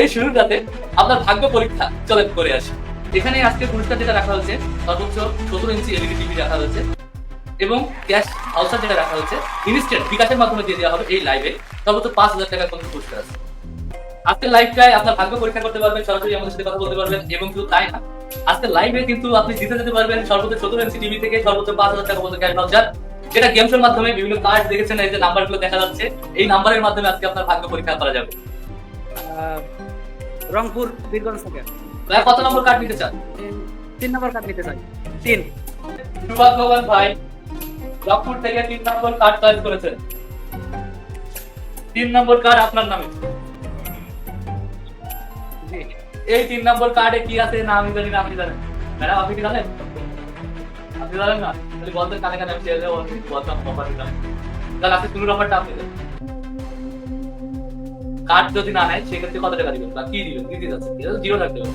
এই শুরুটাতে আপনার ভাগ্য পরীক্ষা চলে করে আসি। এখানে আজকে পুরস্কার যেটা রাখা হয়েছে সর্বোচ্চ সতেরো ইঞ্চি এলইডি টিভি রাখা হয়েছে এবং ক্যাশ আউটসার যেটা রাখা হয়েছে ইনস্ট্যান্ট বিকাশের মাধ্যমে দিয়ে দেওয়া হবে এই লাইভে সর্বোচ্চ পাঁচ হাজার টাকার কোনো পুরস্কার আছে। আজকের লাইভটায় আপনার ভাগ্য পরীক্ষা করতে পারবেন, সরাসরি আমাদের সাথে কথা বলতে পারবেন এবং শুধু তাই না, আজকের লাইভে কিন্তু আপনি জিতে যেতে পারবেন সর্বোচ্চ সতেরো ইঞ্চি টিভি থেকে সর্বোচ্চ পাঁচ হাজার টাকা পর্যন্ত ক্যাশ ভাউচার যেটা গেমসের মাধ্যমে বিভিন্ন কার্ড দেখেছেন, এই যে নাম্বারগুলো দেখা যাচ্ছে, এই নাম্বারের মাধ্যমে আজকে আপনার ভাগ্য পরীক্ষা করা যাবে। রংপুর বীরগঞ্জ থেকে। ভাই কত নম্বর কার্ড নিতে চান? তিন- নম্বর কার্ড নিতে চাই। তিন। সুভাগ্যবান ভাই রংপুর থেকে তিন নম্বর কার্ড চয়েস করেছেন। তিন নম্বর কার্ড আপনার নামে। এই তিন নম্বর কার্ডে কি আছে না আমি জানি না আপনি জানেন। ম্যাডাম আপনি কি জানেন? আপনি জানেন না? তাহলে বলতেন কানে কানে আমি বলতাম অফার দিলাম তাহলে আপনি শুরুর অফারটা আপনি দেন। কার্ড যদি না নেয় সেক্ষেত্রে কত টাকা দিবেন? বা কি দিবেন? কি দিতে যাচ্ছে জিরো থাকতে হবে।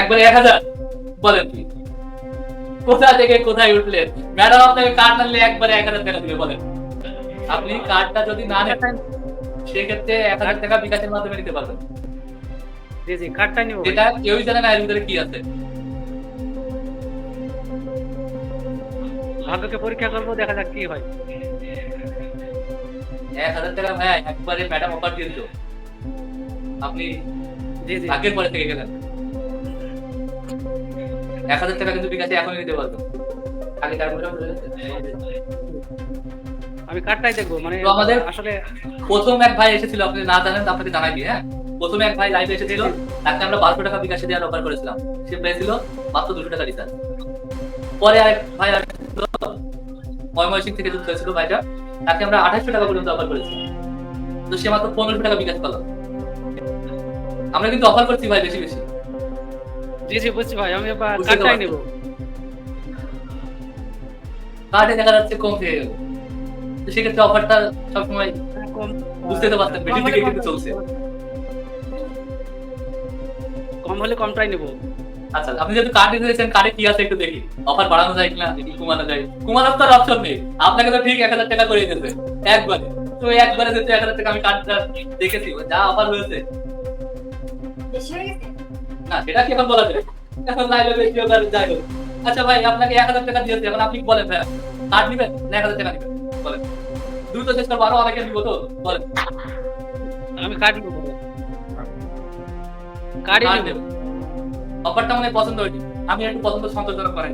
একবারে এক হাজার? বলেন কি? কোথা থেকে কোথায় উঠলেন? ম্যাডাম আপনাকে কার্ড না নিলে একবারে এক হাজার টাকা দিবে বলেন। আপনি কার্ডটা যদি না নেন সেক্ষেত্রে এক হাজার টাকা বিকাশের মাধ্যমে নিতে পারবেন। জি জি কার্ডটা নিব। যেটা কেউই জানে না এর ভিতরে কি আছে। ভাগ্যকে পরীক্ষা করব দেখা যাক কি হয়। এক হাজার টাকা ভাই একবারে ম্যাডাম অফার দিয়ে দিল। আপনি জি পরে থেকে গেলেন। এক হাজার টাকা কিন্তু বিকাশে এখনই নিতে পারবেন আগে গেছে। আমি কার্ডটাই দেখব মানে আমাদের- আসলে প্রথম এক ভাই এসেছিল আপনি না জানেন আপনাকে জানাই দিই হ্যাঁ? প্রথমে এক ভাই লাইভে এসেছিল তাকে আমরা বারোশো টাকা বিকাশে দেওয়ার অফার করেছিলাম। সে পেয়েছিল মাত্র দুশো টাকা রিচার্জ পরে আরেক ভাই ময়মনসিং থেকে যুক্ত হয়েছিল ভাইটা। তাকে আমরা আঠাশশো টাকা পর্যন্ত অফার করেছি। তো সে মাত্র পনেরোশো টাকা বিকাশ পেলাম আমরা কিন্তু অফার করছি ভাই বেশি বেশি। জি জি বুঝছি ভাই আমি এবার বুঝতে নেব। কার্ডে দেখা যাচ্ছে কম হয়ে গেল তো সেক্ষেত্রে অফারটা সবসময় কম। বুঝতে তো পারতেন বেশি দিকে কিন্তু চলছে। কম হলে কমটাই নেব। আচ্ছা আপনি যেহেতু কার্ড চাইছেন কার্ডে কি আছে একটু দেখি। অফার বাড়ানো যায় কিনা দেখি কমানো যায়। কমানোর তো অপশন নেই। আপনাকে তো ঠিক এক হাজার টাকা করে দিতে একবারে। তো একবারে যেহেতু এক হাজার টাকা আমি কার্ডটা দেখেছি যা অফার হয়েছে। হয়ে? না সেটা কি এখন বলা যায়? এখন লাইভে বেশি হোক আর যাই হোক। আচ্ছা ভাই আপনাকে এক হাজার টাকা দিয়েছি এখন আপনি বলেন ভাই? কার্ড নিবেন? না এক হাজার টাকা নিবেন। বলেন। দ্রুত শেষ করব আরও অনেকে নিবো তো। বলেন। আমি কার্ড নেব। কার্ড নেব। অফারটা মানে পছন্দ হয়নি। আমি একটু পছন্দ সন্তোষজনক করাই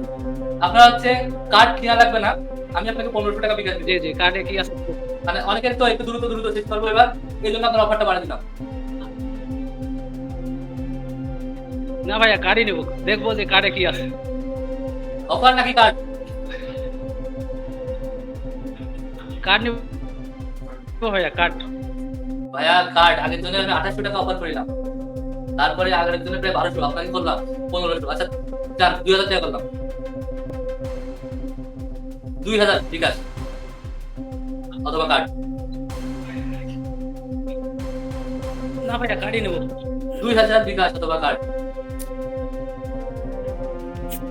আপনার হচ্ছে কার্ড কেনা লাগবে না আমি আপনাকে পনেরোশো টাকা বিকাশ জি জি কার্ডে কি আছে? মানে অনেকের তো একটু দ্রুত দ্রুত শেষ করব এবার এই জন্য আপনার অফারটা বাড়া দিলাম। না ভাইয়া কার্ডই নেব। দেখব যে কার্ডে কি আছে। অফার নাকি কার্ড কার্ড নেব ভাইয়া কার্ড ভাইয়া কার্ড আগের জন্য আমি আঠাশশো টাকা অফার করিলাম। তারপরে আগের জন্য প্রায় বারোশো আপনাকে করলাম পনেরোশো। আচ্ছা চার দুই হাজার টাকা করলাম। দুই হাজার বিকাশ অথবা কার্ড না ভাইয়া কার্ডই নেব। দুই হাজার বিকাশ অথবা কার্ড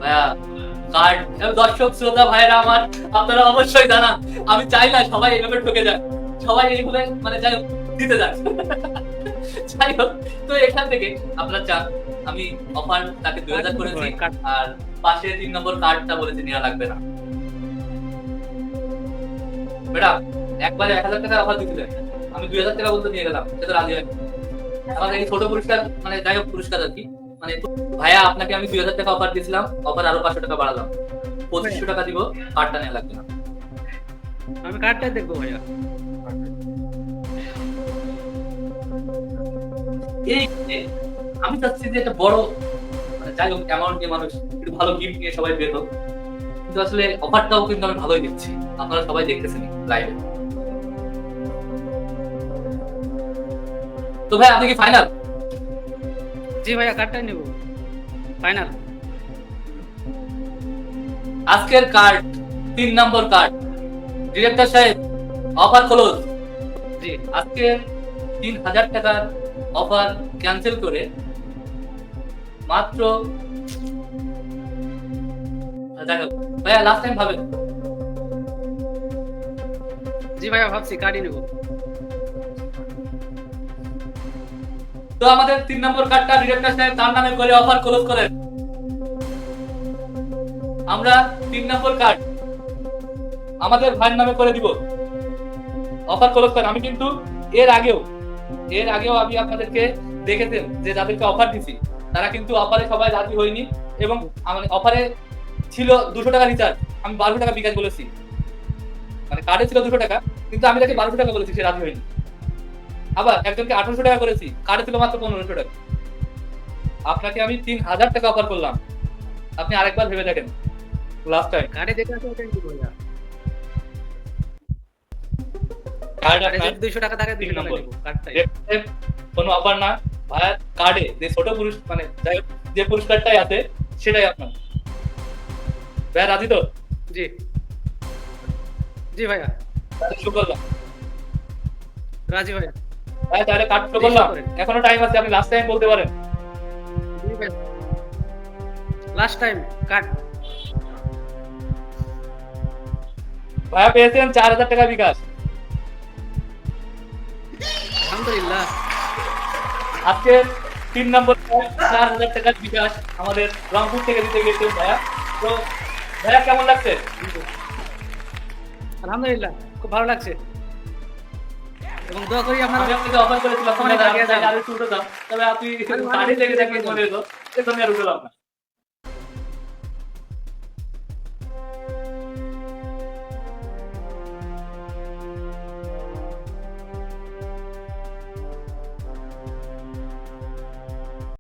ভাইয়া কার্ড দর্শক শ্রোতা ভাইরা আমার আপনারা অবশ্যই জানা আমি চাই না সবাই এইভাবে ঠকে যায় সবাই এইভাবে মানে যাই দিতে যায় যাই হোক তো এখান থেকে আপনারা চান আমি অফার তাকে দুই হাজার করেছি আর পাশে তিন নম্বর কার্ডটা বলেছে নেওয়া লাগবে না। ম্যাডাম একবারে এক হাজার টাকার অফার দিছিলেন আমি দুই হাজার টাকা বলতে নিয়ে গেলাম সেটা রাজি আমাদের এই ছোট পুরস্কার মানে যাই হোক পুরস্কার আর কি মানে ভাইয়া আপনাকে আমি দুই হাজার টাকা অফার দিয়েছিলাম অফার আরও পাঁচশো টাকা বাড়ালাম। পঁচিশশো টাকা দিব কার্ডটা নেওয়া লাগবে না। আমি কার্ডটাই দেখব ভাইয়া। এই যে আমি চাচ্ছি যে একটা বড় মানে যাই হোক অ্যামাউন্ট নিয়ে মানুষ একটু ভালো গিফট নিয়ে সবাই বের হোক। কিন্তু আসলে অফারটাও কিন্তু আমি ভালোই দিচ্ছি। আপনারা সবাই দেখতেছেন লাইভে তো ভাই আপনি কি ফাইনাল জি ভাইয়া কার্ডটাই নেব। ফাইনাল আজকের কার্ড তিন নম্বর কার্ড ডিরেক্টর সাহেব অফার ক্লোজ জি। আজকে তিন হাজার টাকার অফার ক্যান্সেল করে মাত্র দেখো ভাইয়া লাস্ট টাইম ভাবেন। জি ভাইয়া ভাবছি কার্ডই নেব। তো আমাদের তিন নম্বর কার্ডটা ডিরেক্টর সাহেব তার নামে করে অফার ক্লোজ করেন। আমরা তিন নম্বর কার্ড আমাদের ভাইয়ের নামে করে দিব। অফার ক্লোজ করেন। আমি কিন্তু এর আগেও এর আগেও আমি আপনাদেরকে দেখেছেন যে যাদেরকে অফার দিছি, তারা কিন্তু অফারে সবাই রাজি হয়নি এবং আমার অফারে ছিল দুশো টাকা রিচার্জ আমি বারোশো টাকা বিকাশ বলেছি। মানে কার্ডে ছিল দুশো টাকা, কিন্তু আমি তাকে বারোশো টাকা বলেছি, সে রাজি হয়নি। আবার একজনকে আঠারোশো টাকা করেছি কার্ডে ছিল মাত্র পনেরোশো টাকা। আপনাকে আমি তিন হাজার টাকা অফার করলাম। আপনি আরেকবার ভেবে দেখেন। লাস্ট টাইম কার্ডে যেটা কার্ড কার্ডে দুইশো টাকা থাকে দুইশো টাকা নম্বর। কার্ডটাই কোনো অফার না। ভাইয়ার কার্ডে যে ছোট পুরুষ মানে যাই যে পুরস্কারটাই আছে সেটাই আপনার। ভাইয়া রাজি তো? জি। জি ভাইয়া। তাহলে রাজি ভাইয়া। ভাইয়া তাহলে শুরু জি, করলাম। এখনও টাইম আছে আপনি লাস্ট টাইম বলতে পারেন। লাস্ট টাইম কার্ড ভাইয়া পেয়েছেন চার হাজার টাকা বিকাশ। আলহামদুলিল্লাহ। আজকে তিন নম্বর চার হাজার টাকার বিকাশ আমাদের রংপুর থেকে দিতে গেছেন ভাইয়া। তো ভাইয়া কেমন লাগছে? আলহামদুলিল্লাহ খুব ভালো লাগছে। এবং দোয়া করি আমি আপনারা আপনাকে অফার করেছিলাম। আরও উঠে তবে আপনি আমি- গাড়ি লেগে দেখবেন মনে হলো এজন্য আর উঠলাম না।